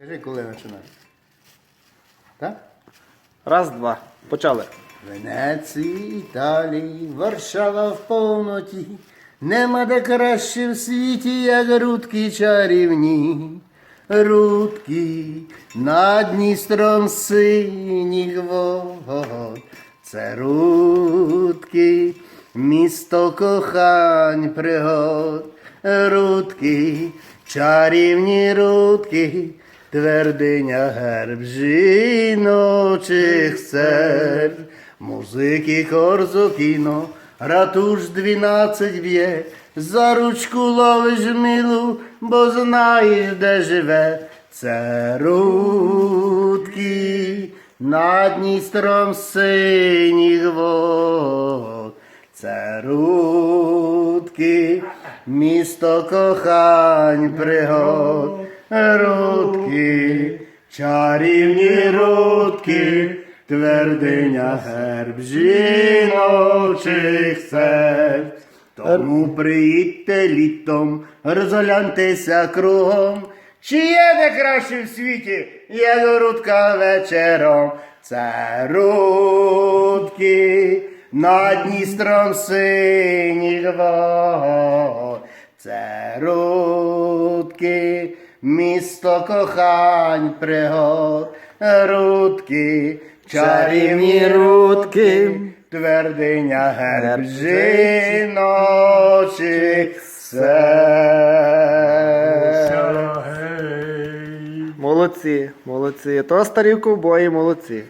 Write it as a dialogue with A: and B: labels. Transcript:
A: Скажи, коли починаєш. Так?
B: Раз, два. Почали.
A: Венеції, Італії, Варшава в повноті. Нема де краще в світі, як рудки чарівні. Рудки над Дністром синіх вод. Це рудки, місто кохань пригод. Рудки, чарівні рудки, твердиня герб жіночих серд. Музики корзокіно, ратуш двінадцять б'є, за ручку ловиш милу, бо знаєш, де живе. Це рудки над Дністром синіх вод. Це рудки, місто кохань пригод, чарівні рудки, твердиня герб жіночих серць. Тому приїдьте літом, розгляньтеся кругом. Чи є де краще в світі, як рудка вечором? Це рудки над Дністром синіх вод. Це рудки, місто кохань пригод, рудки, чарівні рудки, твердиня герб жіночих серць.
B: Молодці, молодці. То старі ковбої, молодці.